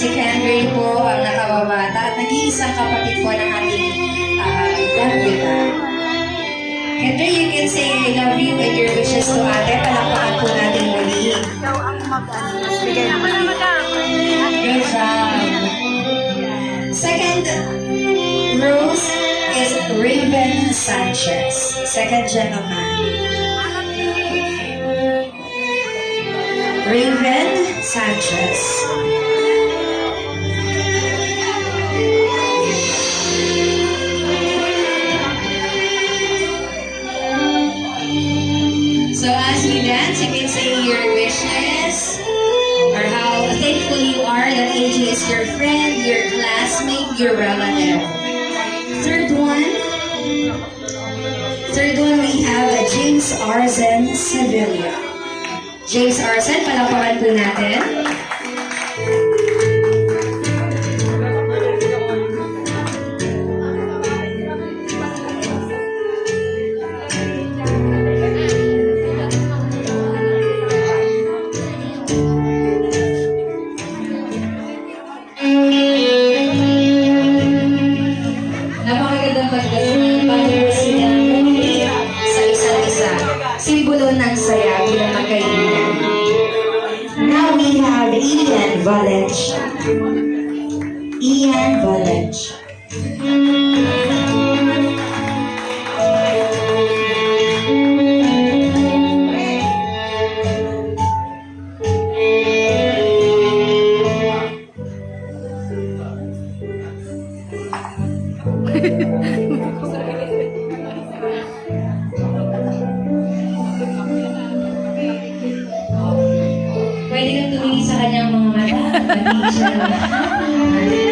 Si Henry po ang nakababata at nag-iisang kapatid po ng ating uh, Davida. Henry, you can say I love you and your wishes to ate. Palakpakan po natin muli. Ikaw ang mag-ano, bigay naman. Good job. Second rose is Raven Sanchez. Second gentleman. Raven Sanchez. So as we dance, you can say your wishes or how thankful you are that AJ is your friend, your classmate, your relative. Third one. Third one, we have a James Arzen Sevilla. James Arzen, palapakan po natin. Ian Valencia. Ian Valencia. 楽しみ。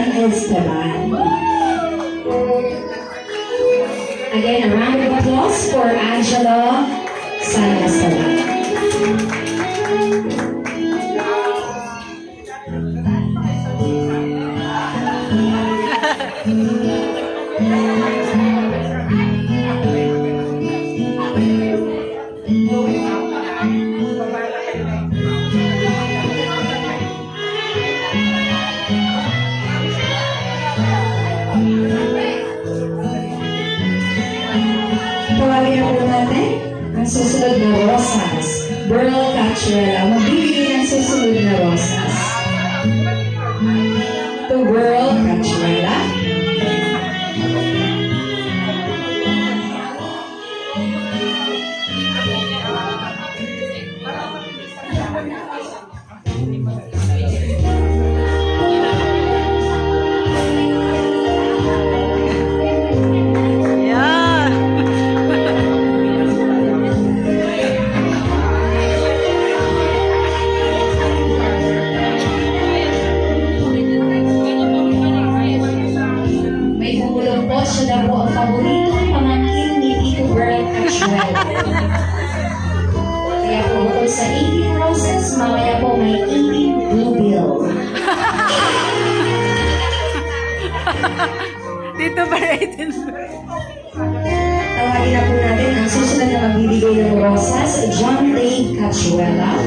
San Esteban. Again, a round of applause for Angelo San Esteban. noche, ang paboritong pamangkin ni Tito World Cachuela. Kaya po bukod sa 18 roses, mamaya po may 18 bluebill. Dito ba natin? Tawagin na po natin ang susunod na magbibigay ng rosas, John Ray Cachuela.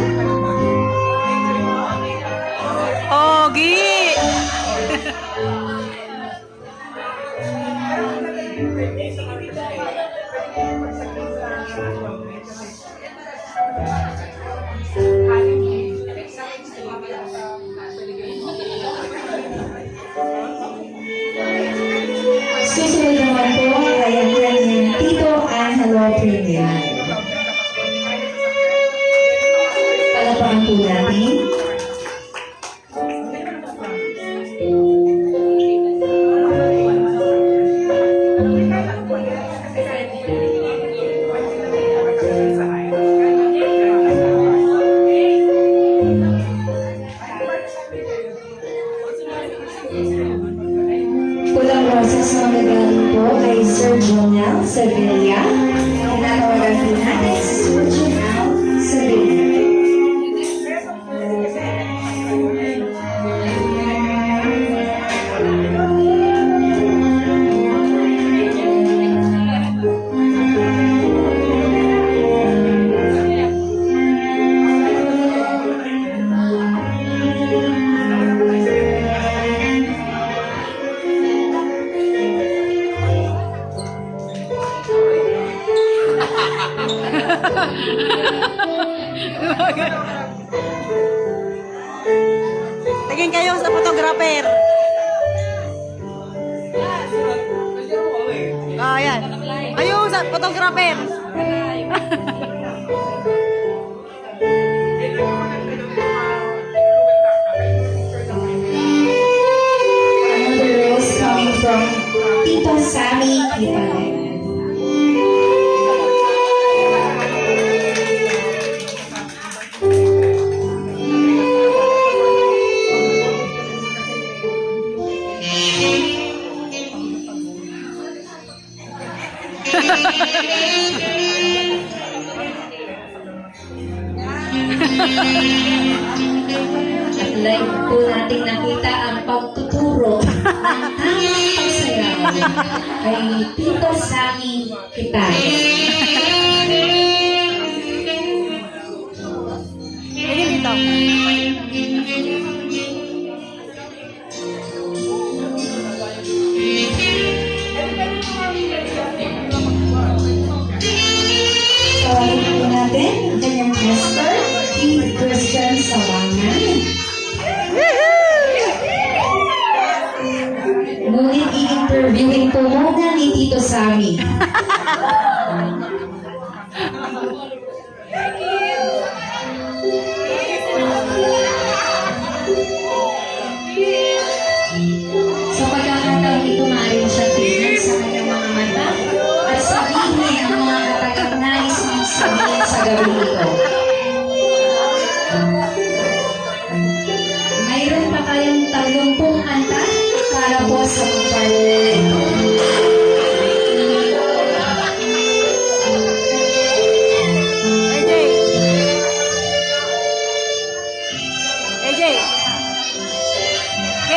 来，所以。Ayun, sa photographer. Another rose coming from Tito Sammy Kitale. At live po natin nakita ang pagtuturo ng tamang pagsayaw kay Tito Sammy Kitale. Tito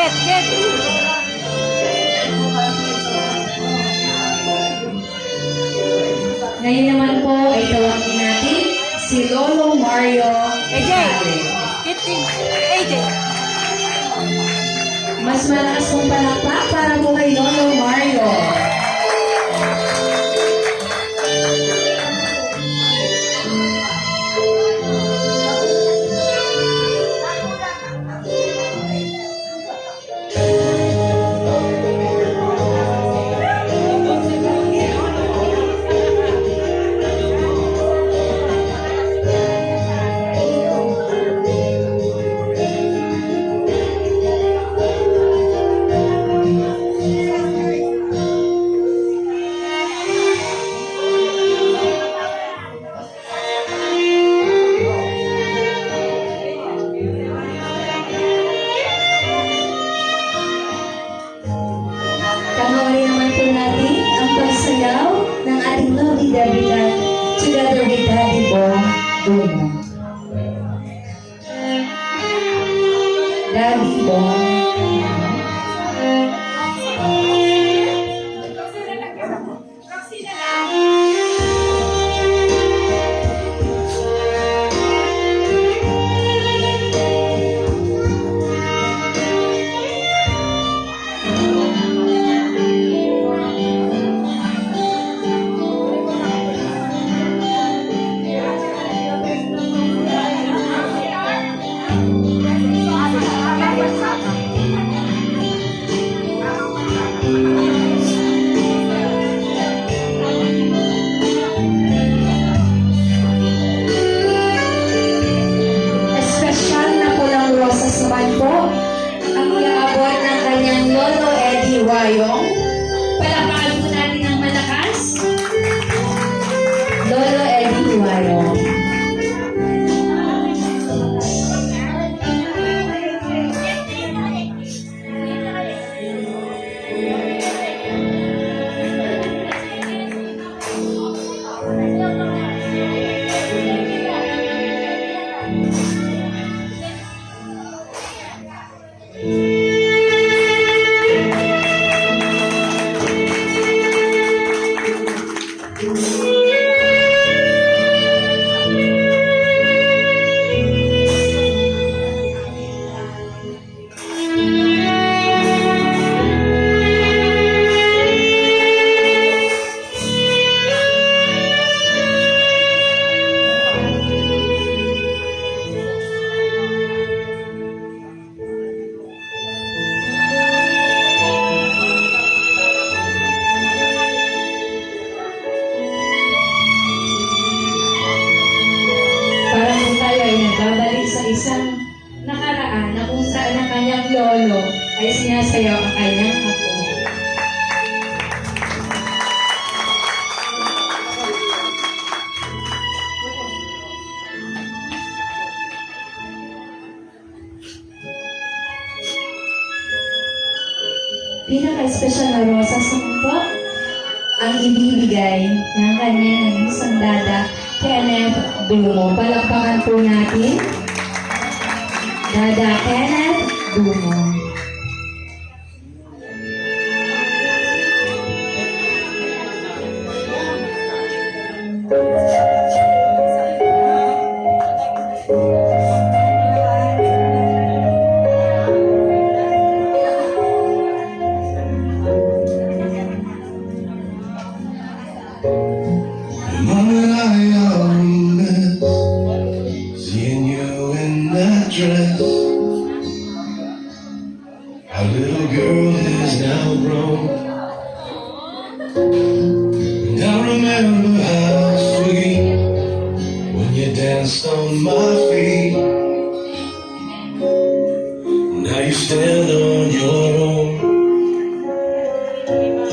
Get, get. Ngayon naman po ay tawagin natin si Lolo Mario AJ. Get him. AJ. Mas malakas pong palakpak para po kay Lolo Kasaguan po. Ang iaabot ng kanyang lolo Eddie Wayong. regalo ay sinasayaw ang kanyang apo. Pinaka-espesyal na rosas sa po ang ibibigay ng kanyang sandada kay Kenneth Dumo. Palakpakan po natin. Dada Kenneth Dumo.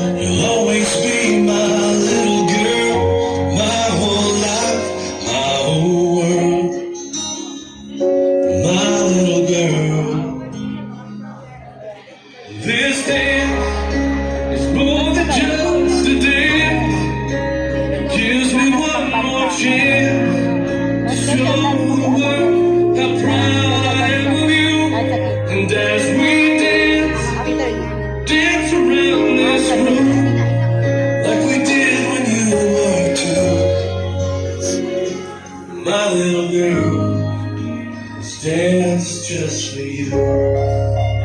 You'll that's just for you.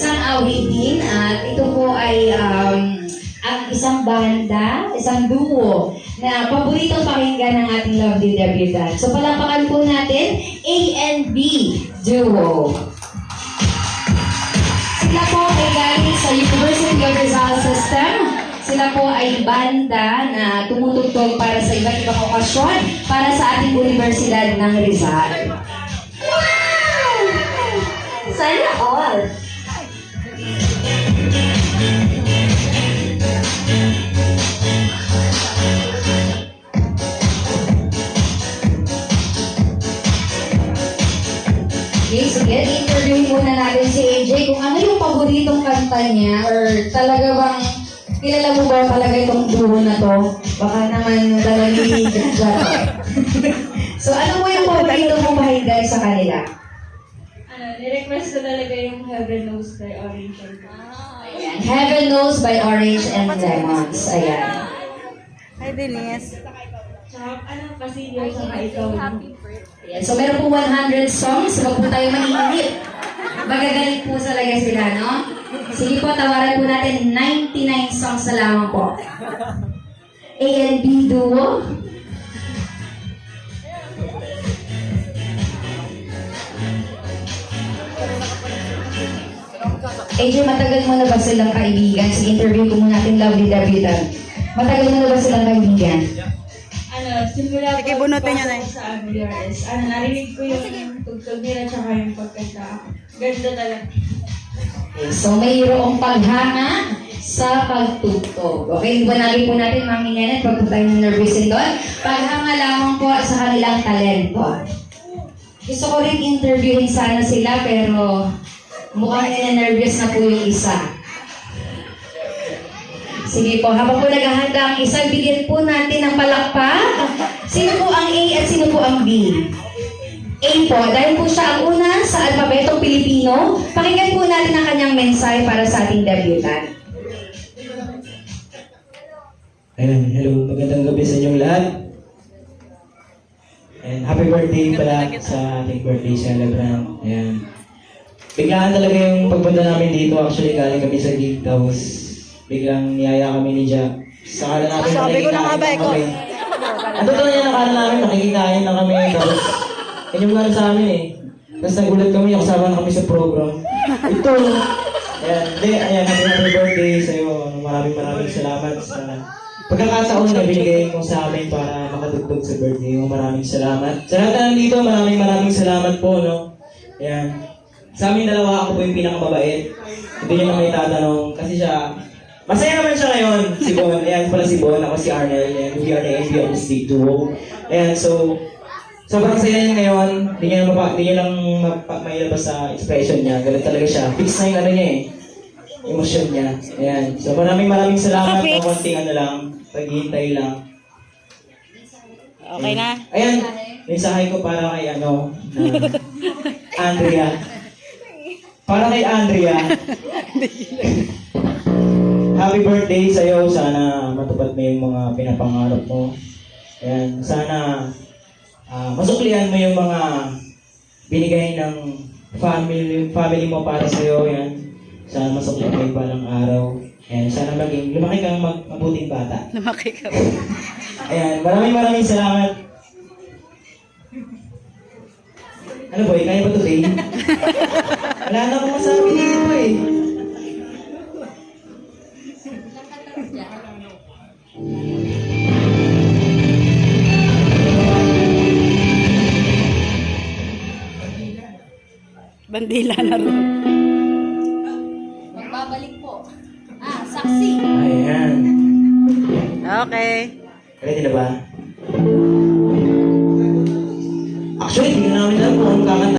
isang awitin at ito po ay um, ang isang banda, isang duo na paboritong pakinggan ng ating Love You Debutant. So palapakan po natin A and B Duo. Sila po ay galing sa University of Rizal System. Sila po ay banda na tumutugtog para sa iba't ibang okasyon para sa ating Universidad ng Rizal. Wow! Sana all! Itong duo na to? Baka naman talagang So ano mo yung paborito mong pakinggan sa kanila? Ano, nirequest ko talaga yung Heaven Knows by Orange and Ayan. Heaven Knows by Orange and Lemons. Ayan. Hi, Denise. Tsaka, ano, Pasilyo, tsaka ikaw. Ayan. So meron po 100 songs. Huwag po tayo maniinip. Magagaling po talaga sila, no? Sige po, tawaran po natin 99 songs na lamang po. A and B duo. AJ, matagal mo na ba silang kaibigan? Sige, interview ko muna natin lovely debutant. Matagal mo na ba silang kaibigan? Ano, simula Sige, bunutin niyo na eh. ko sa MBRS, ano, narinig ko yung tugtog nila tsaka yung pagkanta. Ganda talaga. So mayroong paghanga sa pagtugtog. Okay, liwanagin po natin, Mami Nenet, pag tayo nervousin doon. Paghanga lamang po sa kanilang talento. Gusto ko rin interviewin sana sila, pero mukhang nervous na po yung isa. Sige po, habang po naghahanda ang isa, bigyan po natin ng palakpak. Sino po ang A at sino po ang B? A po, dahil po siya ang una sa alpabetong Pilipino, pakinggan po natin ang kanyang mensahe para sa ating debutant. Ayan, hello, magandang gabi sa inyong lahat. And happy birthday pala sa ating birthday celebrant. Ayan. Biglaan talaga yung pagpunta namin dito. Actually, galing kami sa gig. Tapos, biglang niyaya kami ni Jack. Sa kala namin Sabi ko na ikaw? kami. Ang totoo niya, nakala namin nakikikain na kami. Tapos, yun yung sa amin eh. Tapos nagulat kami, kasama na kami sa program. Ito! Ayan, hindi, ayan, happy happy birthday sa'yo. Maraming maraming salamat sa pagkakataon na binigay mo sa amin para makatugtog sa birthday mo. Maraming salamat. Sa lahat na nandito, maraming maraming salamat po, no? Ayan. Sa amin dalawa, ako po yung pinakamabait. Hindi niyo na may tatanong. Kasi siya, masaya naman siya ngayon, si Bon. Ayan pala si Bon, ako si Arnel. Ayan, we are the the State Duo. Ayan, so, sobrang saya niya ngayon. Hindi niya, mapa, hindi niya lang mailabas sa expression niya. Ganun talaga siya. Fix na yung ano niya eh emosyon niya. Ayan. So maraming maraming salamat. Fix. O konting ano lang, paghihintay lang. Okay na? Ayan, mensahe ko para kay ano, na Andrea. Para kay Andrea. Happy birthday sa'yo. Sana matupad mo yung mga pinapangarap mo. Ayan, sana ah, masuklian mo yung mga binigay ng family family mo para sa'yo. Ayan. Sana masuklian mo yung palang araw. Ayan, sana maging lumaki kang mag, mabuting bata. Lumaki ka. Ayan, maraming maraming salamat. Ano boy, kaya ba today? Wala na akong masabi dito eh. bandila na rin. Magbabalik po. Ah, saksi. Ayan. Okay. Ready na ba? Actually, hindi na namin alam kung kakanta.